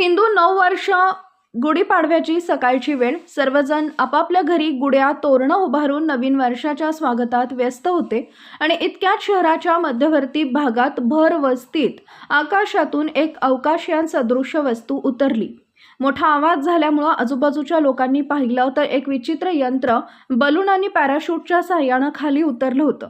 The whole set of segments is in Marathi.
हिंदू नऊ वर्ष गुढीपाडव्याची सकाळची वेळ. सर्वजण आपापल्या घरी गुड्या तोरणं उभारून नवीन वर्षाच्या स्वागतात व्यस्त होते आणि इतक्याच शहराच्या मध्यवर्ती भागात भर वस्तीत आकाशातून एक अवकाशयान सदृश्य वस्तू उतरली. मोठा आवाज झाल्यामुळं आजूबाजूच्या लोकांनी पाहिलं तर एक विचित्र यंत्र बलून आणि पॅराशूटच्या साह्यानं खाली उतरलं होतं.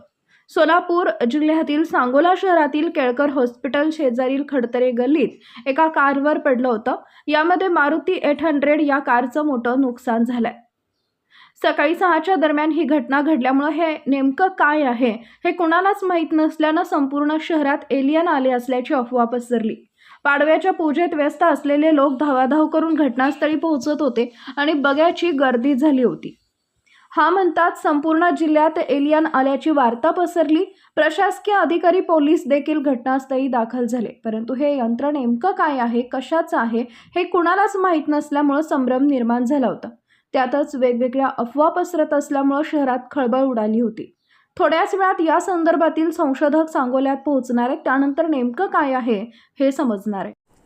सोलापूर जिल्ह्यातील सांगोला शहरातील केळकर हॉस्पिटल शेजारील खडतरे गल्लीत एका कारवर पडलं होतं. यामध्ये मारुती एट हंड्रेड या कारचं मोठं नुकसान झालंय. सकाळी सहाच्या दरम्यान ही घटना घडल्यामुळं हे नेमकं काय आहे हे कुणालाच माहीत नसल्यानं संपूर्ण शहरात एलियन आले असल्याची अफवा पसरली. पाडव्याच्या पूजेत व्यस्त असलेले लोक धावाधाव करून घटनास्थळी पोहोचत होते आणि बघ्याची गर्दी झाली होती. हा म्हणतात संपूर्ण जिल्ह्यात एलियन आल्याची वार्ता पसरली. प्रशासकीय अधिकारी पोलीस देखील घटनास्थळी दाखल झाले. परंतु हे यंत्र नेमकं काय आहे? कशाचं आहे? हे कुणालाच माहीत नसल्यामुळं संभ्रम निर्माण झाला होता. त्यातच वेगवेगळ्या अफवा पसरत असल्यामुळं शहरात खळबळ उडाली होती. थोड्याच वेळात या संदर्भातील संशोधक सांगोल्यात पोहोचणार आहेत. त्यानंतर नेमकं काय आहे हे समजणार आहे